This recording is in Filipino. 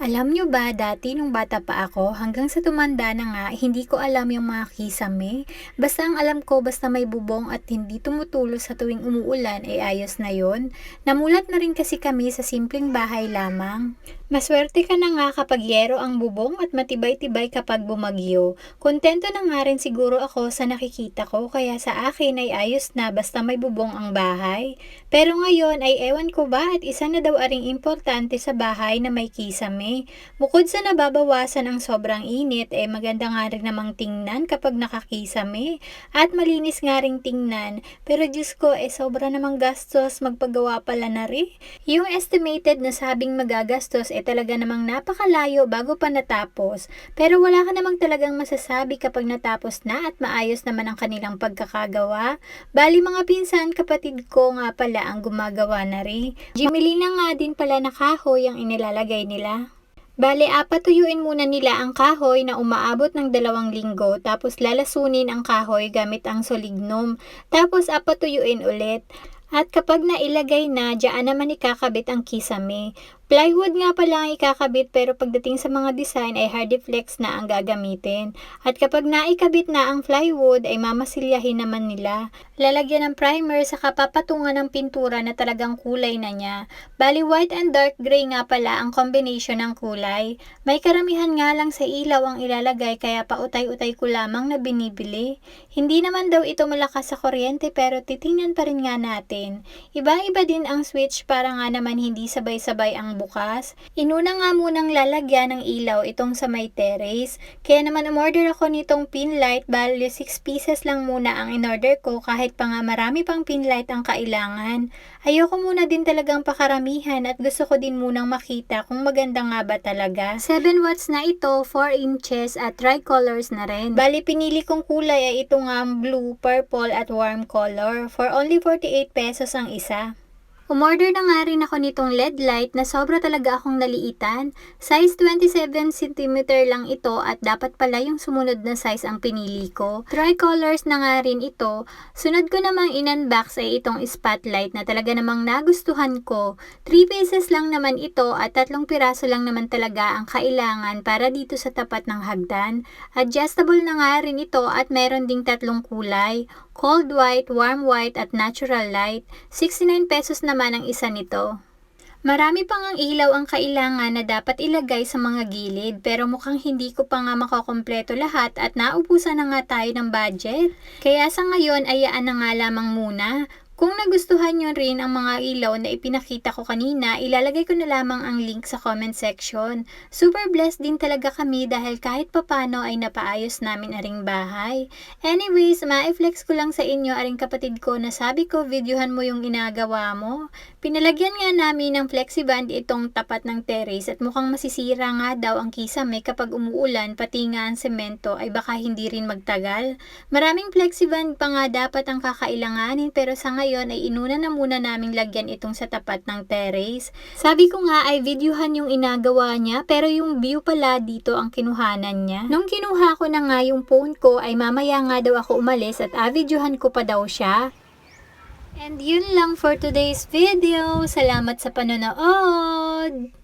Alam nyo ba, dati nung bata pa ako, hanggang sa tumanda na nga, hindi ko alam yung mga kisame. Basta ang alam ko, basta may bubong at hindi tumutulo sa tuwing umuulan, ay ayos na yon. Namulat na rin kasi kami sa simpleng bahay lamang. Maswerte ka na nga kapag yero ang bubong at matibay-tibay kapag bumagyo. Kontento na nga rin siguro ako sa nakikita ko, kaya sa akin ay ayos na basta may bubong ang bahay. Pero ngayon ay ewan ko ba at isa na daw aring importante sa bahay na may kisame. Bukod sa nababawasan ang sobrang init, eh maganda nga rin namang tingnan kapag nakakisame. At malinis nga rin tingnan. Pero Diyos ko, eh sobra namang gastos, magpagawa pala na rin. Yung estimated na sabing magagastos, eh talaga namang napakalayo bago pa natapos. Pero wala ka namang talagang masasabi kapag natapos na at maayos naman ang kanilang pagkakagawa. Bali mga pinsan, kapatid ko nga pala ang gumagawa na rin. Jimmy na nga din pala na kahoy ang inilalagay nila. Bale, apatuyuin muna nila ang kahoy na umaabot ng dalawang linggo, tapos lalasunin ang kahoy gamit ang solignum, tapos apatuyuin ulit. At kapag nailagay na, diyan naman ikakabit ang kisame. Plywood nga pala ang ikakabit pero pagdating sa mga design ay hardiflex na ang gagamitin. At kapag naikabit na ang plywood ay mamasilyahin naman nila. Lalagyan ng primer sa kapapatungan ng pintura na talagang kulay na niya. Bali white and dark gray nga pala ang combination ng kulay. May karamihan nga lang sa ilaw ang ilalagay kaya pautay-utay ko lamang na binibili. Hindi naman daw ito malakas sa kuryente pero titingnan pa rin nga natin. Iba-iba din ang switch para nga naman hindi sabay-sabay ang bukas. Inuna nga munang lalagyan ng ilaw itong sa may terrace. Kaya naman umorder ako nitong pin light. Bali 6 pieces lang muna ang in-order ko kahit pa nga marami pang pin light ang kailangan. Ayoko muna din talagang pakaramihan at gusto ko din munang makita kung maganda nga ba talaga. 7 watts na ito, 4 inches at tricolors na rin. Bali pinili kong kulay ay ito nga blue, purple at warm color. For only 48 pesos ang isa. Umorder na nga rin ako nitong LED light na sobra talaga akong naliitan. Size 27 cm lang ito at dapat pala yung sumunod na size ang pinili ko. Tricolors na nga rin ito. Sunod ko namang in-unbox ay itong spotlight na talaga namang nagustuhan ko. 3 pieces lang naman ito at tatlong piraso lang naman talaga ang kailangan para dito sa tapat ng hagdan. Adjustable na nga rin ito at meron ding tatlong kulay. Cold white, warm white at natural light. 69 pesos naman ang isa nito. Marami pang ang ilaw ang kailangan na dapat ilagay sa mga gilid pero mukhang hindi ko pa nga makakompleto lahat at naubusan na nga tayo ng budget. Kaya sa ngayon ayaan na nga lamang muna. Kung nagustuhan nyo rin ang mga ilaw na ipinakita ko kanina, ilalagay ko na lamang ang link sa comment section. Super blessed din talaga kami dahil kahit papano ay napaayos namin aring bahay. Anyways, ma-flex ko lang sa inyo aring kapatid ko na sabi ko videohan mo yung inagawa mo. Pinalagyan nga namin ng flexiband itong tapat ng terrace at mukhang masisira nga daw ang kisame kapag umuulan pati nga ang semento ay baka hindi rin magtagal. Maraming flexiband pa nga dapat ang kakailanganin pero sa ngayon ay inuna na muna naming lagyan itong sa tapat ng terrace. Sabi ko nga ay videohan yung inagawa niya pero yung view pala dito ang kinuhanan niya. Nung kinuha ko na nga yung phone ko ay mamaya nga daw ako umalis at avideohan ko pa daw siya. And yun lang for today's video. Salamat sa panonood!